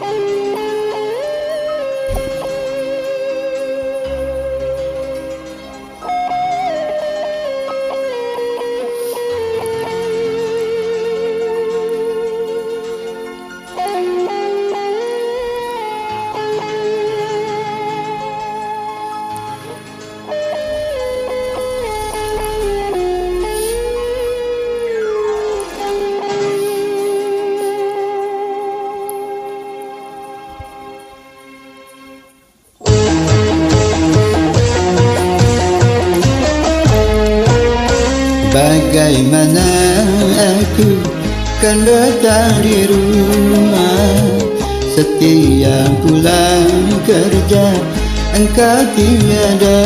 Oh, Bagaimana aku kan datang di rumah? Setiap pulang kerja engkau tiada.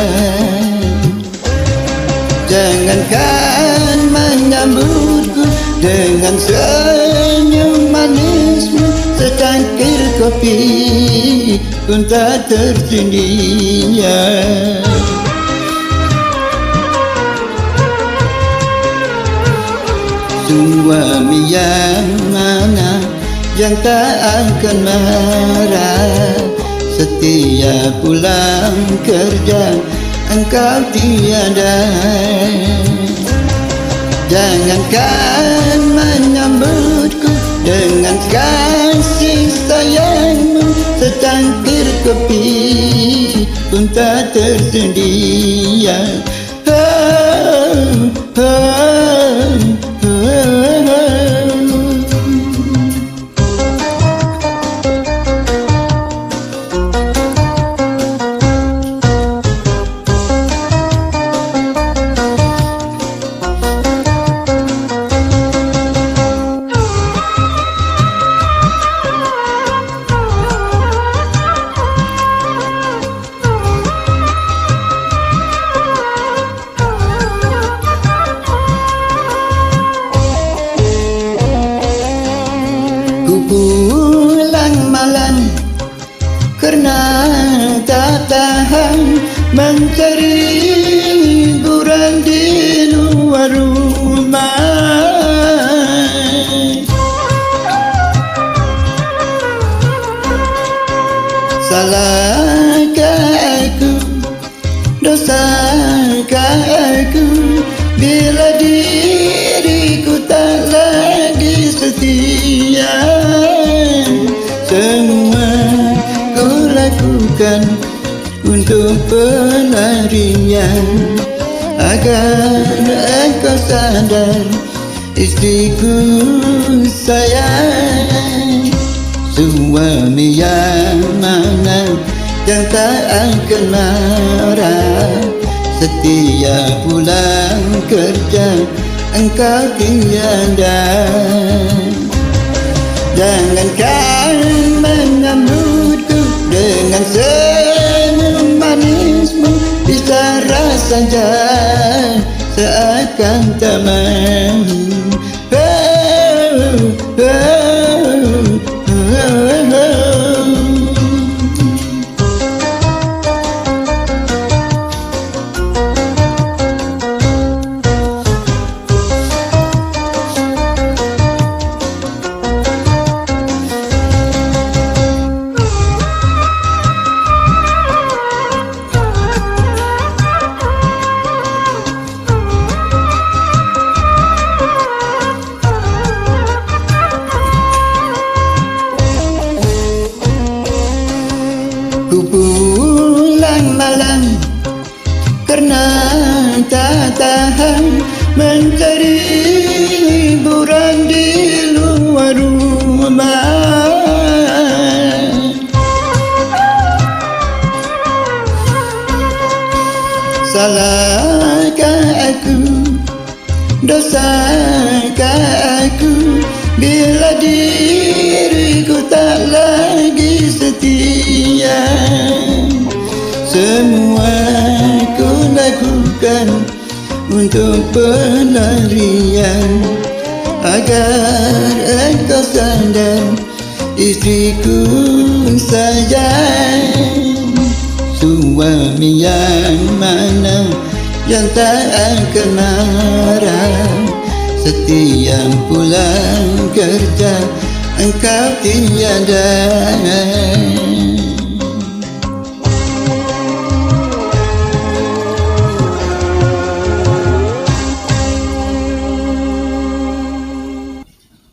Jangankan menyambutku dengan senyum manismu Secangkir kopi pun tak tersedia Suami yang mana yang tak akan marah. Setiap pulang kerja engkau tiada. Jangankan menyambutku dengan kasih sayangmu Secangkir kopi pun tak tersedia. Oh, oh, Salahkah aku? Dosakah aku? Bila diriku tak lagi setia Semua ku lakukan Untuk pelarian Agar engkau sadar Istriku sayang Suami yang Yang tak akan marah. Setiap pulang kerja Engkau tiada. Jangankan menyambutku Dengan senyum manismu Bicara saja Seakan teman oh, oh, oh, Ku pulang malam Kerana tak tahan Mencari hiburan di luar rumah. Salahkah aku? Dosakah aku Bila diriku Semua ku lakukan Untuk pelarian Agar engkau sadar Istriku sayang. Suami yang mana Yang tak akan marah. Setiap pulang kerja Engkau tiada